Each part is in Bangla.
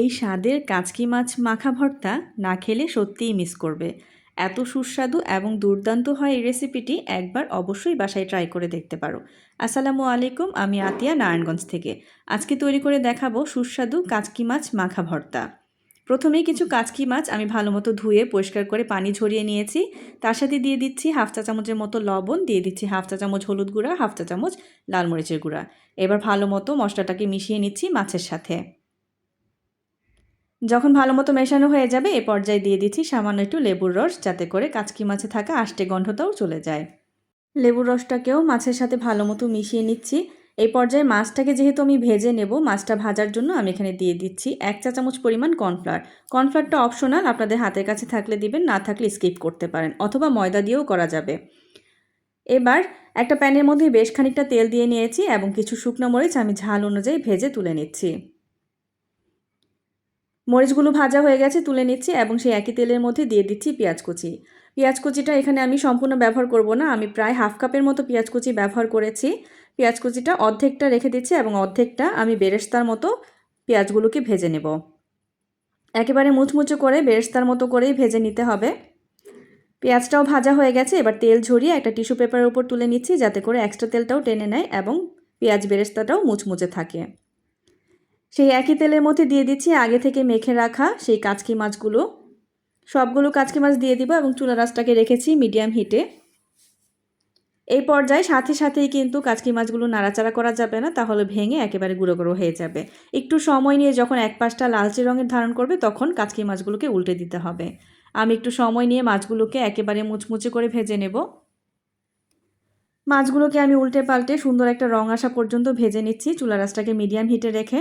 এই স্বাদের কাচকি মাছ মাখা ভর্তা না খেলে সত্যিই মিস করবে। এত সুস্বাদু এবং দুর্দান্ত হয় এই রেসিপিটি একবার অবশ্যই বাসায় ট্রাই করে দেখতে পারো। আসসালামু আলাইকুম, আমি আতিয়া নারায়ণগঞ্জ থেকে। আজকে তৈরি করে দেখাবো সুস্বাদু কাচকি মাছ মাখা ভর্তা। প্রথমেই কিছু কাচকি মাছ আমি ভালো মতো ধুয়ে পরিষ্কার করে পানি ঝরিয়ে নিয়েছি। তার সাথে দিয়ে দিচ্ছি হাফ চা চামচের মতো লবণ, দিয়ে দিচ্ছি হাফ চা চামচ হলুদ গুঁড়া, হাফ চা চামচ লাল মরিচের গুঁড়া। এবার ভালো মতো মশলাটাকে মিশিয়ে নিচ্ছি মাছের সাথে। যখন ভালো মতো মেশানো হয়ে যাবে, এ পর্যায়ে দিয়ে দিচ্ছি সামান্য একটু লেবুর রস, যাতে করে কাচকি মাছে থাকা আষ্টে গন্ধটাও চলে যায়। লেবুর রসটাকেও মাছের সাথে ভালো মতো মিশিয়ে নিচ্ছি। এই পর্যায়ে মাছটাকে যেহেতু আমি ভেজে নেব, মাছটা ভাজার জন্য আমি এখানে দিয়ে দিচ্ছি এক চা চামচ পরিমাণ কর্নফ্লাওয়ার। কর্নফ্লাওয়ারটা অপশনাল, আপনাদের হাতের কাছে থাকলে দিবেন, না থাকলে স্কিপ করতে পারেন, অথবা ময়দা দিয়েও করা যাবে। এবার একটা প্যানের মধ্যে বেশ খানিকটা তেল দিয়ে নিয়েছি এবং কিছু শুকনো মরিচ আমি ঝাল অনুযায়ী ভেজে তুলে নিচ্ছি। মরিচগুলো ভাজা হয়ে গেছে, তুলে নিচ্ছি এবং সেই একই তেলের মধ্যে দিয়ে দিচ্ছি পেঁয়াজ কুচি। পেঁয়াজ কুচিটা এখানে আমি সম্পূর্ণ ব্যবহার করব না, আমি প্রায় হাফ কাপের মতো পেঁয়াজ কুচি ব্যবহার করেছি। পেঁয়াজ কুচিটা অর্ধেকটা রেখে দিচ্ছি এবং অর্ধেকটা আমি বেরেস্তার মতো পেঁয়াজগুলোকে ভেজে নেব। একেবারে মুচমুচো করে বেরেস্তার মতো করেই ভেজে নিতে হবে। পেঁয়াজটাও ভাজা হয়ে গেছে, এবার তেল ঝরিয়ে একটা টিস্যু পেপারের উপর তুলে নিচ্ছি যাতে করে এক্সট্রা তেলটাও টেনে নেয় এবং পেঁয়াজ বেরেস্তাটাও মুচমুচে থাকে। সেই একই তেলের মধ্যে দিয়ে দিচ্ছি আগে থেকে মেখে রাখা সেই কাচকি মাছগুলো। সবগুলো কাচকি মাছ দিয়ে দিব এবং চুলা রাসটাকে রেখেছি মিডিয়াম হিটে। এই পর্যায়ে সাথে সাথেই কিন্তু কাচকি মাছগুলো নাড়াচাড়া করা যাবে না, তাহলে ভেঙে একেবারে গুঁড়ো গুঁড়ো হয়ে যাবে। একটু সময় নিয়ে যখন এক পাশটা লালচে রঙের ধারণ করবে, তখন কাচকি মাছগুলোকে উল্টে দিতে হবে। আমি একটু সময় নিয়ে মাছগুলোকে একেবারে মুচমুচে করে ভেজে নেব। মাছগুলোকে আমি উল্টে পাল্টে সুন্দর একটা রং আসা পর্যন্ত ভেজে নিচ্ছি, চুলা রাসটাকে মিডিয়াম হিটে রেখে।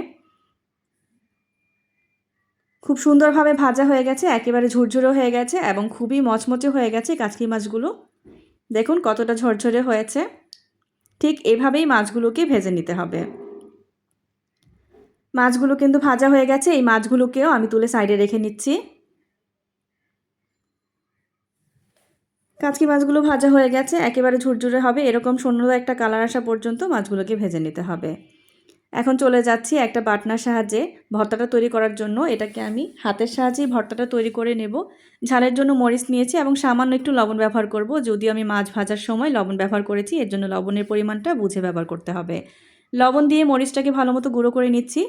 খুব সুন্দরভাবে ভাজা হয়ে গেছে, একেবারে ঝুরঝুরো হয়ে গেছে এবং খুবই মচমচে হয়ে গেছে কাচকি মাছগুলো। দেখুন কতটা ঝরঝরে হয়েছে। ঠিক এভাবেই মাছগুলোকে ভেজে নিতে হবে। মাছগুলো কিন্তু ভাজা হয়ে গেছে, এই মাছগুলোকেও আমি তুলে সাইডে রেখে নিচ্ছি। কাচকি মাছগুলো ভাজা হয়ে গেছে, একেবারে ঝুরঝুরে হবে, এরকম সুন্দর একটা কালার আসা পর্যন্ত মাছগুলোকে ভেজে নিতে হবে। এখন চলে যাচ্ছি একটা বাটনার সাহায্যে ভর্তাটা তৈরি করার জন্য। এটাকে আমি হাতের সাহায্যেই ভর্তাটা তৈরি করে নেব। ঝালের জন্য মরিচ নিয়েছি এবং সামান্য একটু লবণ ব্যবহার করব। যদিও আমি মাছ ভাজার সময় লবণ ব্যবহার করেছি, এর জন্য লবণের পরিমাণটা বুঝে ব্যবহার করতে হবে। লবণ দিয়ে মরিচটাকে ভালো মতো গুঁড়ো করে নিচ্ছি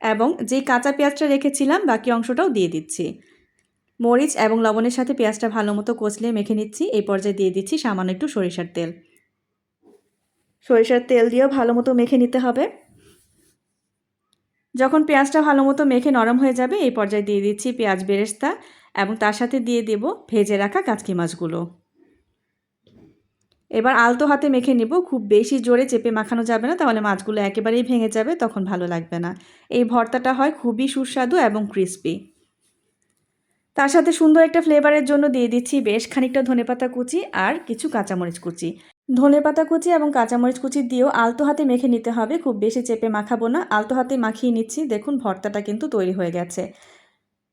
এবং যে কাঁচা পেঁয়াজটা রেখেছিলাম, বাকি অংশটাও দিয়ে দিচ্ছি। মরিচ এবং লবণের সাথে পেঁয়াজটা ভালো মতো কচলে মেখে নিচ্ছি। এই পর্যায়ে দিয়ে দিচ্ছি সামান্য একটু সরিষার তেল। সরিষার তেল দিয়েও ভালো মতো মেখে নিতে হবে। যখন পেঁয়াজটা ভালো মতো মেখে নরম হয়ে যাবে, এই পর্যায়ে দিয়ে দিচ্ছি পেঁয়াজ বেরেস্তা এবং তার সাথে দিয়ে দেব ভেজে রাখা কাচকি মাছগুলো। এবার আলতো হাতে মেখে নেব। খুব বেশি জোরে চেপে মাখানো যাবে না, তাহলে মাছগুলো একেবারেই ভেঙে যাবে, তখন ভালো লাগবে না। এই ভর্তাটা হয় খুবই সুস্বাদু এবং ক্রিস্পি তার সাথে সুন্দর একটা ফ্লেভারের জন্য দিয়ে দিচ্ছি বেশ খানিকটা ধনেপাতা কুচি আর কিছু কাঁচামরিচ কুচি। ধনে পাতা কুচি এবং কাঁচামরিচ কুচি দিয়েও আলতো হাতে মেখে নিতে হবে। খুব বেশি চেপে মাখাবো না। আলতো হাতে মাখিয়ে নিচ্ছি। দেখুন, ভর্তাটা কিন্তু তৈরি হয়ে গেছে।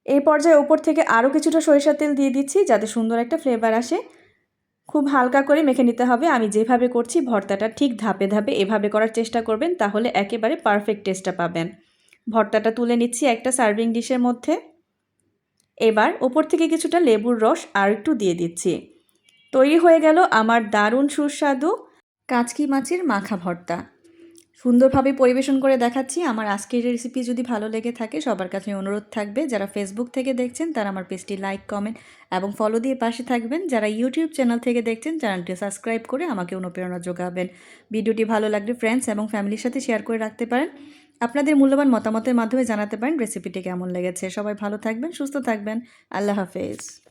এই পর্যায়ে ওপর থেকে আরও কিছুটা সরিষার তেল দিয়ে দিচ্ছি যাতে সুন্দর একটা ফ্লেভার আসে। খুব হালকা করে মেখে নিতে হবে। আমি যেভাবে করছি ভর্তাটা ঠিক ধাপে ধাপে এভাবে করার চেষ্টা করবেন তাহলে একেবারে পারফেক্ট টেস্টটা পাবেন। ভর্তাটা তুলে নিচ্ছি একটা সার্ভিং ডিশের মধ্যে। এবার ওপর থেকে কিছুটা লেবুর রস আর একটু দিয়ে দিচ্ছি। তৈরি হয়ে গেল আমার দারুণ সুস্বাদু কাচকি মাছের মাখা ভর্তা। সুন্দরভাবে পরিবেশন করে দেখাচ্ছি। আমার আজকের রেসিপি যদি ভালো লেগে থাকে, সবার কাছে অনুরোধ থাকবে, যারা ফেসবুক থেকে দেখছেন, তারা আমার পেজটি লাইক কমেন্ট এবং ফলো দিয়ে পাশে থাকবেন। যারা ইউটিউব চ্যানেল থেকে দেখছেন চ্যানেলটি সাবস্ক্রাইব করে আমাকে অনুপ্রেরণা যোগাবেন। ভিডিওটি ভালো লাগলে ফ্রেন্ডস এবং ফ্যামিলির সাথে শেয়ার করে রাখতে পারেন। আপনাদের মূল্যবান মতামতের মাধ্যমে জানাতে পারেন রেসিপিটি কেমন লেগেছে। সবাই ভালো থাকবেন, সুস্থ থাকবেন। আল্লাহ হাফেজ।